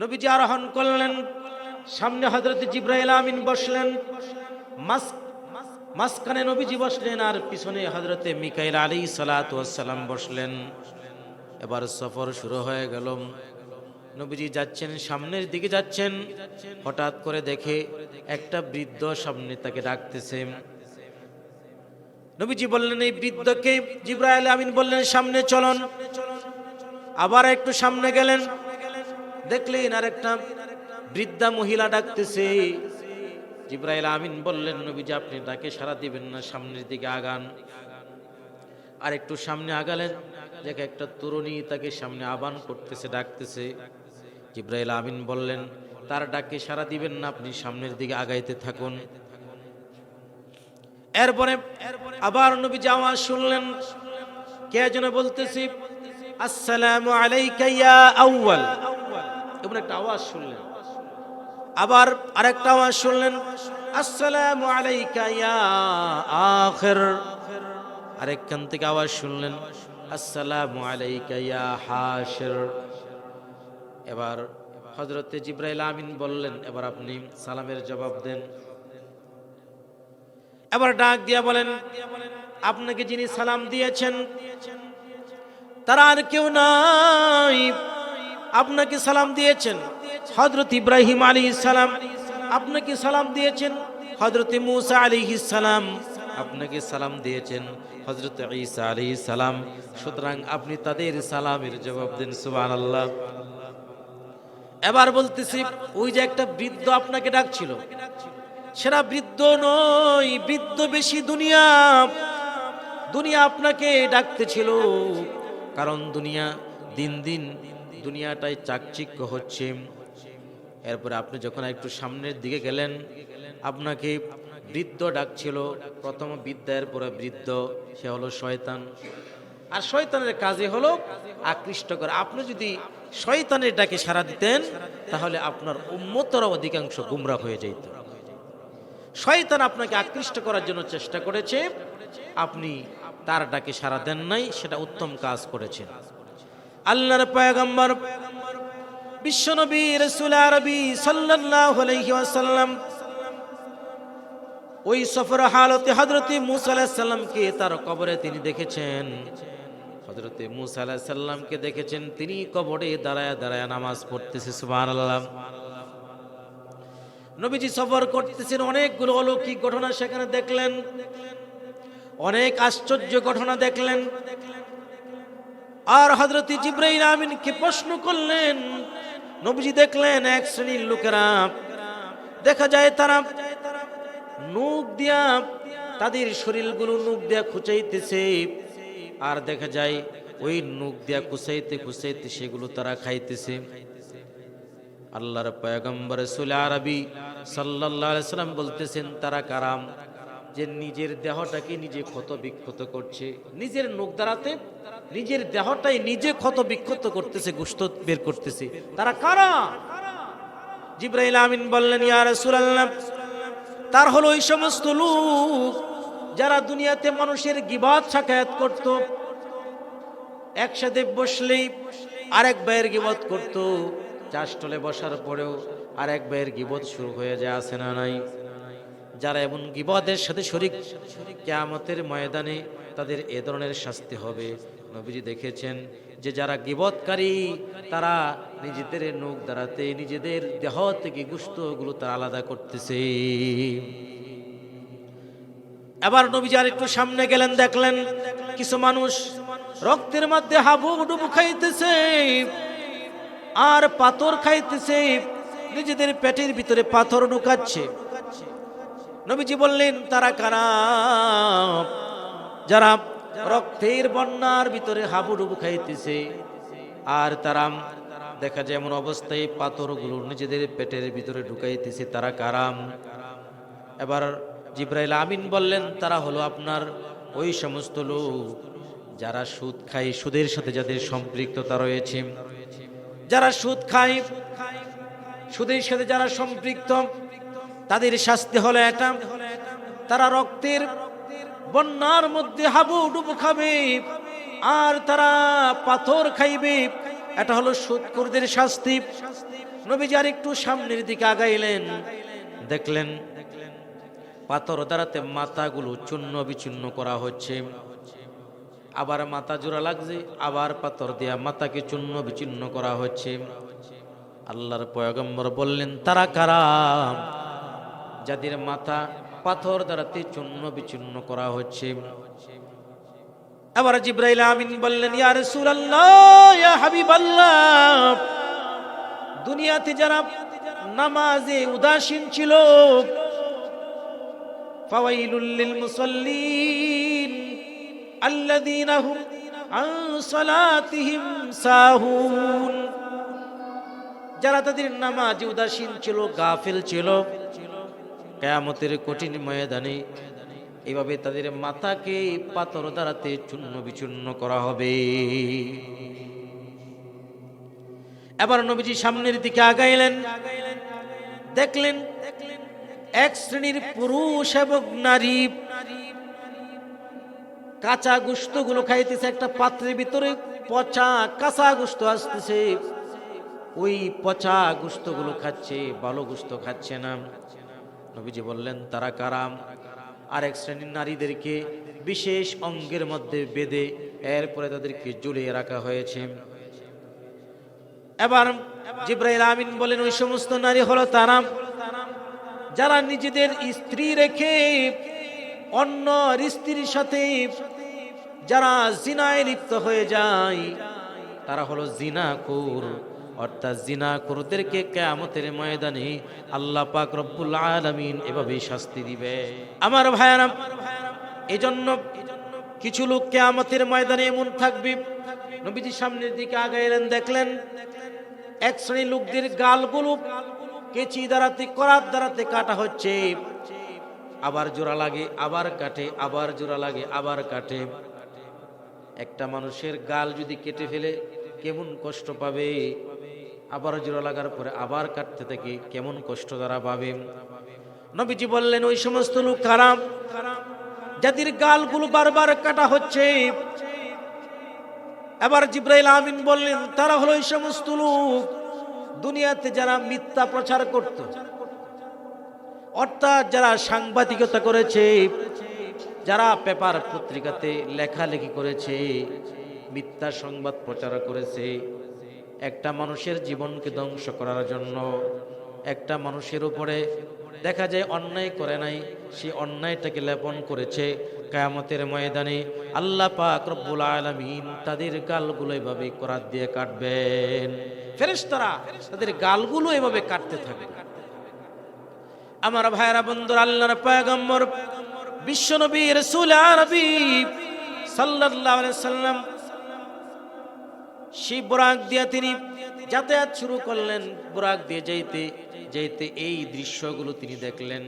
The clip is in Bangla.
নবীজি আরোহণ করলেন। সামনে হজরত জিব্রাইল আমিন বসলেন। মাস মাঝখানে নবীজি বসলেন আর পিছনে হজরতে মিকাইল আলী সালাতাম বসলেন। এবার সফর শুরু হয়ে গেল। নবীজি যাচ্ছেন, সামনের দিকে যাচ্ছেন। হঠাৎ করে দেখে একটা বৃদ্ধ সামনে তাকে ডাকতেছে। নবীজি বললেন, এই বৃদ্ধকে? জিব্রাইল আমিন বললেন, সামনে চলন। আবার একটু সামনে গেলেন। দেখলেন আর একটা বৃদ্ধা মহিলা ডাকতেছে। জিব্রাইল আমিন বললেন, নবীজি, আপনি ডাকে সারা দিবেন না, সামনের দিকে আগান। আর একটু সামনে আগালেন, দেখে একটা তরুণী তাকে সামনে আহ্বান করতেছে, ডাকতেছে। জিব্রাইল আমিন বললেন, তার ডাকে সারা দিবেন না, আপনি সামনের দিকে আগাইতে থাকুন। এরপরে আবার নবী আওয়াজ শুনলেন, কে যেন বলতেছি, আসসালামু আলাইকা ইয়া আউয়াল। এমন একটা আওয়াজ শুনলেন। আবার আরেকটা আওয়াজ শুনলেন, আসসালামু আলাইকা ইয়া আখির। আরেকখান থেকে আওয়াজ শুনলেন, আসসালামু আলাইকা ইয়া হাশির। এবার হজরতে জিব্রাইল আমিন বললেন, এবার আপনি সালামের জবাব দেন। এবার ডাক দিয়া বলেন, আপনাকে যিনি সালাম দিয়েছেন, তারা আর কেউ নাই। আপনাকে সালাম দিয়েছেন। হজরত ইব্রাহিম আলী সালাম, আপনাকে সালাম দিয়েছেন। হজরত মুসা আলী সালাম, আপনাকে সালাম দিয়েছেন। হজরত ঈসা আলী সালাম, সুতরাং আপনি তাদের সালামের জবাব দেন সুবান আল্লাহ এবার বলতেছি, ওই যে একটা বৃদ্ধ আপনাকে ডাকছিল। সেটা বৃদ্ধ নয়, বৃদ্ধ বেশি দুনিয়া। দুনিয়া আপনাকে ডাকতেছিল, কারণ দুনিয়া দিন দিন দুনিয়াটাই চাকচিক্য হচ্ছে। এরপরে আপনি যখন একটু সামনের দিকে গেলেন, আপনাকে বৃদ্ধ ডাকছিল, প্রথম বিদ্যার পরে বৃদ্ধ, সে হলো শয়তান। আর শয়তানের কাজে হলো আকৃষ্ট করে। আপনি যদি শয়তানের ডাকে সাড়া দিতেন, তাহলে আপনার উন্মতর অধিকাংশ গুমরা হয়ে যেত। শয়তান আপনাকে আকৃষ্ট করার জন্য চেষ্টা করেছে। আপনি তার ডাকে সাড়া দেন নাই, সেটা উত্তম কাজ করেছেন। আল্লাহর পয়গম্বর বিশ্বনবী রসুল আরবি ওয়াসাল্লাম ওই সফর হালতে হযরতে মুসা আলাইহিস সালামকে তার কবরে তিনি দেখেছেন। হযরতে মুসা আলাইহিস সালামকে দেখেছেন, তিনি কবরে দাঁড়ায় দাঁড়ায় নামাজ পড়তেছে, সুবহানাল্লাহ। নবীজি সফর করতেছেন, অনেকগুলো অলৌকিক ঘটনা সেখানে দেখলেন, অনেক আশ্চর্য ঘটনা দেখলেন। আর হজরত জিব্রাইল আমিনকে প্রশ্ন করলেন, নবীজি দেখলেন এক শ্রেণির লোকেরা, দেখা যায় তারা নূক দিয়া তাদের শরীরগুলো নূক দিয়া খুচাইতেছে, আর দেখা যায় ওই নূক দিয়া খুচাইতে খুচাইতে সেগুলো তারা খাইতেছে। আল্লাহর পয়গম্বর সুল আরবি আলাইহি সাল্লাম বলতেছেন, তারা কারাম। যে নিজের দেহটাকে নিজে ক্ষত বিক্ষত করছে। নিজের নখ দ্বারাতে নিজের দেহটাই নিজে ক্ষত বিক্ষত করতেছে, গুস্ত বের করতেছে। তারা কারা? জিব্রাইল আমিন বললেন, ইয়া রাসূলুল্লাহ, তার হলো ওই সমস্ত লোক যারা দুনিয়াতে মানুষের গিবাদ সাকায়াত করত। একসাথে বসলেই আরেক ভাইয়ের গিবত করত। চাষটলে বসার পরেও আরেক ভাইয়ের গিবত শুরু হয়ে যায় আসে না নাই? যারা এমন গিবদের সাথে শরিক, কেয়ামতের ময়দানে তাদের এ ধরনের শাস্তি হবে। নবীজি দেখেছেন যে যারা গিবৎকারী, তারা নিজেদের নখ দাঁড়াতে নিজেদের দেহ থেকে গুস্তগুলো তারা আলাদা করতেছে। এবার নবীজি আর একটু সামনে গেলেন, দেখলেন কিছু মানুষ রক্তের মধ্যে হাবু ডুবু খাইতেছে আর পাথর খাইতেছে, নিজেদের পেটের ভিতরে পাথর ঢুকাচ্ছে। নবীজি বললেন, তারা কারা? যারা রক্তের বন্যার ভিতরে হাবুডুবু খাইতেছে, আর তারা দেখা যায় এমন অবস্থায় পাথরগুলো নিজেদের পেটের ভিতরে ঢুকাইতেছে, তারা কারাম এবার জিব্রাইল আমিন বললেন, তারা হলো আপনার ওই সমস্ত লোক যারা সুদ খায়, সুদের সাথে যাদের সম্পৃক্ততা রয়েছে। যারা সুদ খায়, সুদের সাথে যারা সম্পৃক্ত তাদের শাস্তি হলো এটা। তারা রক্তের বন্যার মধ্যে হাবু ডুবু খাবে আর তারা পাথর খাইবে। এটা হলো সুদকুরদের শাস্তি। নবীজি আর একটু সামনের দিকে আগাইলেন। দেখলেন পাথর দ্বারাতে মাথাগুলো চূর্ণ বিচূর্ণ করা হচ্ছে। আবার মাথা জোড়া লাগছে, আবার পাথর দিয়া মাথাকে চূর্ণ বিচূর্ণ করা হচ্ছে। আল্লাহর পয়গম্বর বললেন, তারা কারা? যাদের মাথা পাথর দ্বারাতে চূর্ণ বিচূর্ণ করা হচ্ছে। আবার জিব্রাইল আমিন বললেন, ইয়া রাসূলুল্লাহ হাবিবাল্লাহ, দুনিয়াতে যারা নামাজে উদাসীন ছিল, ফাওয়াইলুল লিল মুসাল্লিন আল্লাযীনা হুম আন সাহুন। যারা তাদের নামাজে উদাসীন ছিল, গাফিল ছিল কেয়ামতের কঠিন ময়দানে এভাবে তাদের মাথাকে পাথর দ্বারাতে চূর্ণ বিচূর্ণ করা হবে। এবার নবীজি সামনের দিকে আগাইলেন। দেখলেন এক শ্রেণির পুরুষ এবং নারী কাঁচা গুস্তগুলো খাইতেছে, একটা পাত্রের ভিতরে পচা কাঁচা গুস্ত আসতেছে। ওই পচা গুস্তগুলো খাচ্ছে, ভালো গুস্ত খাচ্ছে না। নবীজি বললেন, তারা কারাম আর এক শ্রেণির নারীদেরকে বিশেষ অঙ্গের মধ্যে বেঁধে এরপরে তাদেরকে জুড়িয়ে রাখা হয়েছে। এবার জিব্রাইল আমিন বলেন, ওই সমস্ত নারী হলো তারা যারা নিজেদের স্ত্রী রেখে অন্য স্ত্রীর সাথে যারা জিনায় লিপ্ত হয়ে যায়, তারা হলো জিনা জিনাকুর। অর্থাৎ জিনাকুরদেরকে কেয়ামতের ময়দানে আল্লাহ পাক রব্বুল আলামিন এভাবে শাস্তি দিবে। আমার ভাইয়ারা, এজন্য কিছু লোক কেয়ামতের ময়দানে এমন থাকবে নবীজি সামনের দিকে আগাইলেন, দেখলেন এক শ্রেণির লোকদের গালগুলো কেচি দ্বারাতে করার দ্বারাতে কাটা হচ্ছে। আবার জোড়া লাগে, আবার কাটে, আবার জোড়া লাগে, আবার কাটে। একটা মানুষের গাল যদি কেটে ফেলে, কেমন কষ্ট পাবে? আবার জোড়া লাগার পরে আবার কাটতে থাকে কেমন কষ্ট তারা পাবে। নবীজি বললেন, ওই সমস্ত লোক খারাপ যাদের গালগুলো বারবার কাটা হচ্ছে। এবার জিব্রাইল আমিন বললেন, তারা হলো ওই সমস্ত লোক দুনিয়াতে যারা মিথ্যা প্রচার করত। অর্থাৎ যারা সাংবাদিকতা করেছে, যারা পেপার পত্রিকাতে লেখালেখি করেছে, মিথ্যা সংবাদ প্রচার করেছে। একটা মানুষের জীবনকে ধ্বংস করার জন্য। একটা মানুষের উপরে দেখা যায় অন্যায় করে নাই, সে অন্যায়টাকে লেপন করেছে কায়ামতের ময়দানে। আল্লাহ পাক রব্বুল আলামিন তাদের গালগুলো এভাবে করাত দিয়ে কাটবেন। ফেরেশতারা তাদের গালগুলো এভাবে কাটতে থাকবে। আমার ভাইরা বন্ধুর, আল্লাহর পয়গম্বর, বিশ্বনবী, রাসূল আরবি সাল্লাল্লাহু সাল্লাম সেই বোরাক দিয়া তিনি যাতায়াত শুরু করলেন। বোরাক দিয়ে যাইতে যাইতে এই দৃশ্যগুলো তিনি দেখলেন।